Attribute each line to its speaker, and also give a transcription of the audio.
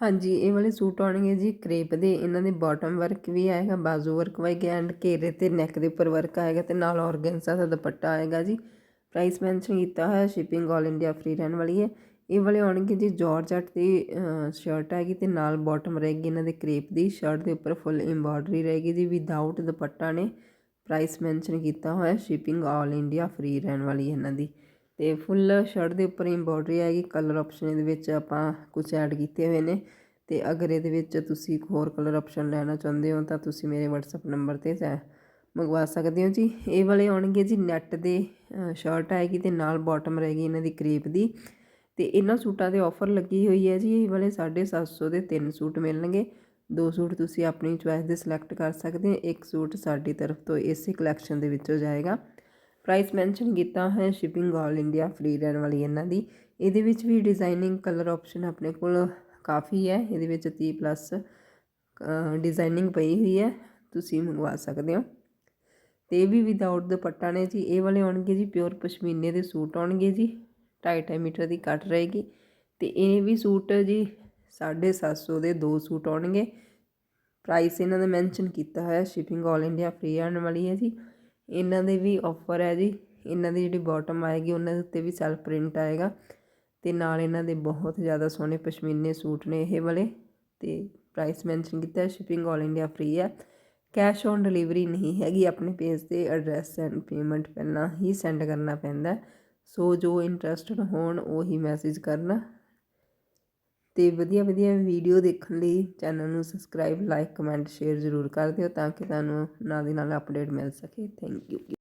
Speaker 1: ਹਾਂਜੀ, ਇਹ ਵਾਲੇ ਸੂਟ ਆਉਣਗੇ ਜੀ ਕ੍ਰੇਪ ਦੇ, ਇਹਨਾਂ ਦੇ ਬਾਟਮ ਵਰਕ ਵੀ ਆਏਗਾ, ਬਾਜ਼ੂ ਵਰਕ ਵਾਏਗਾ ਐਂਡ ਘੇਰੇ ਤੇ ਨੈਕ ਦੇ ਉੱਪਰ ਵਰਕ ਆਏਗਾ ਤੇ ਨਾਲ ਔਰਗੈਂਜ਼ਾ ਦਾ ਦੁਪੱਟਾ ਆਏਗਾ ਜੀ। ਪ੍ਰਾਈਸ ਮੈਂਸ਼ਨ ਕੀਤਾ ਹੋਇਆ ਸ਼ਿਪਿੰਗ ਆਲ ਇੰਡੀਆ ਫ੍ਰੀ ਰਹਿਣ ਵਾਲੀ ਹੈ। ਇਹ ਵਾਲੇ ਆਉਣਗੇ ਜੀ ਜਾਰਜਟ ਦੀ ਸ਼ਰਟ ਹੈਗੀ ਤੇ ਨਾਲ ਬਾਟਮ ਰਹੇਗੀ ਇਹਨਾਂ ਦੇ ਕ੍ਰੇਪ ਦੀ ਸ਼ਰਟ ਦੇ ਉੱਪਰ ਫੁੱਲ ਐਮਬੋਡਰੀ ਰਹੇਗੀ ਜੀ ਵਿਦਆਊਟ ਦੁਪੱਟਾ ਨੇ। ਪ੍ਰਾਈਸ ਮੈਂਸ਼ਨ ਕੀਤਾ ਹੋਇਆ ਸ਼ਿਪਿੰਗ ਆਲ ਇੰਡੀਆ ਫ੍ਰੀ ਰਹਿਣ ਵਾਲੀ ਹੈ ਇਹਨਾਂ ਦੀ। ਅਤੇ ਫੁੱਲ ਸ਼ਰਟ ਦੇ ਉੱਪਰ ਐਮਬੋਡਰੀ ਆਏਗੀ ਕਲਰ ਆਪਸ਼ਨ ਇਹਦੇ ਵਿੱਚ ਆਪਾਂ ਕੁਝ ਐਡ ਕੀਤੇ ਹੋਏ ਨੇ। ਅਤੇ ਅਗਰ ਇਹਦੇ ਵਿੱਚ ਤੁਸੀਂ ਇੱਕ ਹੋਰ ਕਲਰ ਆਪਸ਼ਨ ਲੈਣਾ ਚਾਹੁੰਦੇ ਹੋ, ਤਾਂ ਤੁਸੀਂ ਮੇਰੇ WhatsApp ਨੰਬਰ ਤੇ ਮੰਗਵਾ ਸਕਦੇ ਹੋ ਜੀ। ਇਹ ਵਾਲੇ ਆਉਣਗੇ ਜੀ ਨੈਟ ਦੇ ਸ਼ਰਟ ਆਏਗੀ ਤੇ ਨਾਲ ਬਾਟਮ ਰਹੇਗੀ ਇਹਨਾਂ ਦੀ ਕਰੀਪ ਦੀ। ਤੇ ਇਹਨਾਂ ਸੂਟਾਂ 'ਤੇ ਆਫਰ ਲੱਗੀ ਹੋਈ ਹੈ ਜੀ, ਇਹ ਵਾਲੇ 750 ਦੇ ਤਿੰਨ ਸੂਟ ਮਿਲਣਗੇ। ਦੋ ਸੂਟ ਤੁਸੀਂ ਆਪਣੀ ਚੁਆਇਸ ਦੇ ਸਿਲੈਕਟ ਕਰ ਸਕਦੇ ਹੋ, ਇੱਕ ਸੂਟ ਸਾਡੀ ਤਰਫ ਤੋਂ ਇਸੇ ਕਲੈਕਸ਼ਨ ਦੇ ਵਿੱਚੋਂ ਜਾਏਗਾ। ਪ੍ਰਾਈਸ ਮੈਂਸ਼ਨ ਕੀਤਾ ਹੈ ਸ਼ਿਪਿੰਗ ਆਲ ਇੰਡੀਆ ਫ੍ਰੀ ਰਹਿਣ ਵਾਲੀ ਇਹਨਾਂ ਦੀ। ਇਹਦੇ ਵਿੱਚ ਵੀ ਡਿਜ਼ਾਈਨਿੰਗ ਕਲਰ ਆਪਸ਼ਨ ਆਪਣੇ ਕੋਲ ਕਾਫੀ ਹੈ। ਇਹਦੇ ਵਿੱਚ 30 ਪਲੱਸ ਡਿਜ਼ਾਈਨਿੰਗ ਪਈ ਹੋਈ ਹੈ। ਤੁਸੀਂ ਮੰਗਵਾ ਸਕਦੇ ਹੋ। ਤੇ ਇਹ ਵੀ ਵਿਦਆਊਟ ਦੁਪੱਟਾ ਨੇ ਜੀ। ਇਹ ਵਾਲੇ ਆਉਣਗੇ ਜੀ ਪਿਓਰ ਪਸ਼ਮੀਨੇ ਦੇ ਸੂਟ ਆਉਣਗੇ ਜੀ। 2.5 ਮੀਟਰ ਦੀ ਕੱਟ ਰਹੇਗੀ। ਤੇ ਇਹ ਵੀ ਸੂਟ ਜੀ 750 ਦੇ ਦੋ ਸੂਟ ਆਉਣਗੇ। ਪ੍ਰਾਈਸ ਇਹਨਾਂ ਦਾ ਮੈਂਸ਼ਨ ਕੀਤਾ ਹੋਇਆ। ਸ਼ਿਪਿੰਗ ਆਲ ਇੰਡੀਆ ਫ੍ਰੀ ਆਉਣ ਵਾਲੀ ਹੈ ਜੀ। ਇਹਨਾਂ ਦੇ ਵੀ ਔਫਰ ਹੈ ਜੀ। ਇਹਨਾਂ ਦੀ ਜਿਹੜੀ ਬਾਟਮ ਆਏਗੀ, ਉਹਨਾਂ ਦੇ ਉੱਤੇ ਵੀ ਸੈਲਫ ਪ੍ਰਿੰਟ ਆਏਗਾ। ਅਤੇ ਨਾਲ ਇਹਨਾਂ ਦੇ ਬਹੁਤ ਜ਼ਿਆਦਾ ਸੋਹਣੇ ਪਸ਼ਮੀਨੇ ਸੂਟ ਨੇ ਇਹ ਵਾਲੇ। ਅਤੇ ਪ੍ਰਾਈਸ ਮੈਂਸ਼ਨ ਕੀਤਾ ਸ਼ਿਪਿੰਗ ਆਲ ਇੰਡੀਆ ਫ੍ਰੀ ਹੈ। ਕੈਸ਼ ਔਨ ਡਿਲੀਵਰੀ ਨਹੀਂ ਹੈਗੀ, ਆਪਣੇ ਪੇਜ ਤੇ ਐਡਰੈਸ ਐਂਡ ਪੇਮੈਂਟ ਪਹਿਲਾਂ ਹੀ ਸੈਂਡ ਕਰਨਾ ਪੈਂਦਾ ਸੋ ਜੋ ਇੰਟਰਸਟਡ ਹੋਣ, ਉਹੀ ਮੈਸੇਜ ਕਰਨਾ। ਤੇ ਵਧੀਆ ਵਧੀਆ ਵੀਡੀਓ ਦੇਖਣ ਲਈ ਚੈਨਲ ਨੂੰ ਸਬਸਕ੍ਰਾਈਬ ਲਾਈਕ ਕਮੈਂਟ ਸ਼ੇਅਰ ਜ਼ਰੂਰ ਕਰ ਦਿਓ ਤਾਂ ਕਿ ਤੁਹਾਨੂੰ ਨਾਲ ਦੀ ਨਾਲ ਅਪਡੇਟ ਮਿਲ ਸਕੇ। Thank you